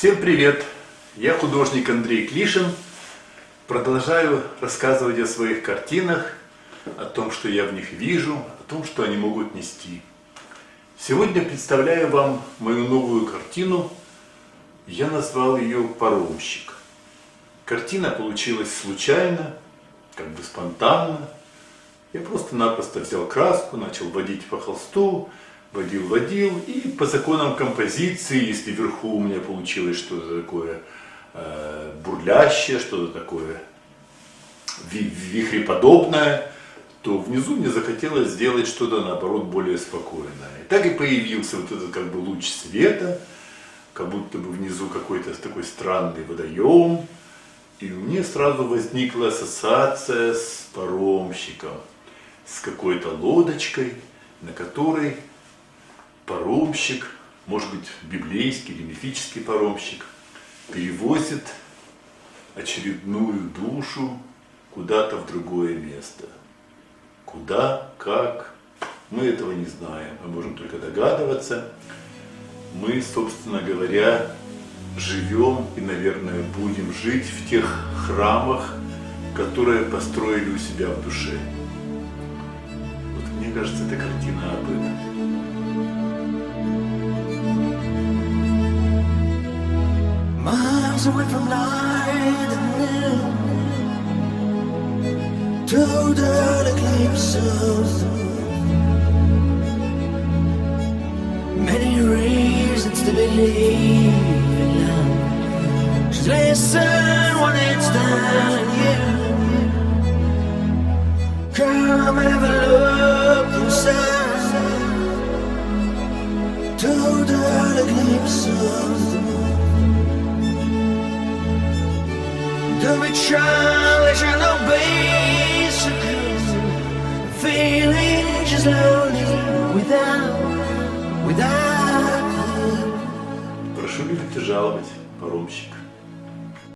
Всем привет! Я художник Андрей Клишин. Продолжаю рассказывать о своих картинах, о том, что я в них вижу, о том, что они могут нести. Сегодня представляю вам мою новую картину. Я назвал ее «Паромщик». Картина получилась случайно, как бы спонтанно. Я просто-напросто взял краску, начал водить по холсту, водил, водил, и по законам композиции, если вверху у меня получилось что-то такое э, бурлящее, что-то такое ви- вихреподобное, то внизу мне захотелось сделать что-то, наоборот, более спокойное. И так и появился вот этот как бы луч света, как будто бы внизу какой-то такой странный водоем, и у меня сразу возникла ассоциация с паромщиком, с какой-то лодочкой, на которой паромщик, может быть, библейский или мифический паромщик, перевозит очередную душу куда-то в другое место. Куда, как, мы этого не знаем, мы можем только догадываться. Мы, собственно говоря, живем и, наверное, будем жить в тех храмах, которые построили у себя в душе. Вот мне кажется, эта картина об этом. Miles away from light and noon of the moon. Many reasons to believe in love. Just listen when it's telling you Come have a look inside. Total eclipse of the childish and so good. Feeling just lonely without, without you. Прошу любить и жаловать, паромщик.